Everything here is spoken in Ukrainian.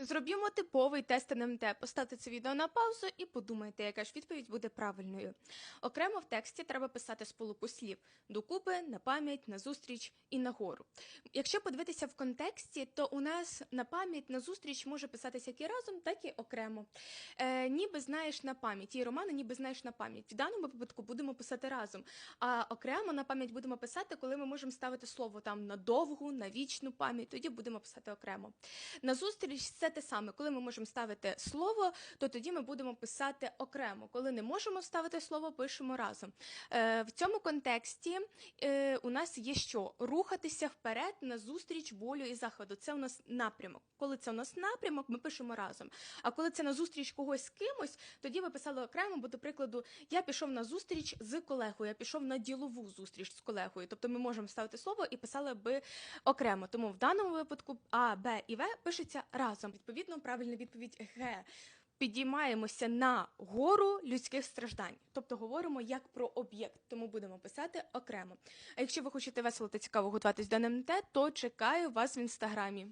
Зробімо типовий тест НМТ. Поставте це відео на паузу і подумайте, яка ж відповідь буде правильною. Окремо в тексті треба писати сполуку слів докупи, на пам'ять, на зустріч і нагору. Якщо подивитися в контексті, то у нас на пам'ять, на зустріч може писатися як і разом, так і окремо. Е, ніби знаєш на пам'ять. І романи ніби знаєш на пам'ять. В даному випадку будемо писати разом. А окремо на пам'ять будемо писати, коли ми можемо ставити слово там на довгу, на вічну пам'ять. Тоді будемо писати окремо. На зустріч це те саме. Коли ми можемо ставити слово, то тоді ми будемо писати окремо. Коли не можемо ставити слово, пишемо разом. Е, в цьому контексті е, у нас є що? Рухатися вперед на зустріч болю і заходу. Це у нас напрямок. Коли це у нас напрямок, ми пишемо разом. А коли це на зустріч когось з кимось, тоді ви писали окремо, бо, до прикладу, я пішов на зустріч з колегою, я пішов на ділову зустріч з колегою. Тобто ми можемо ставити слово і писали би окремо. Тому в даному випадку А, Б і В пишеться разом. Відповідно, правильна відповідь Г. Підіймаємося на гору людських страждань, тобто говоримо як про об'єкт, тому будемо писати окремо. А якщо ви хочете весело та цікаво готуватись до НМТ, то чекаю вас в інстаграмі.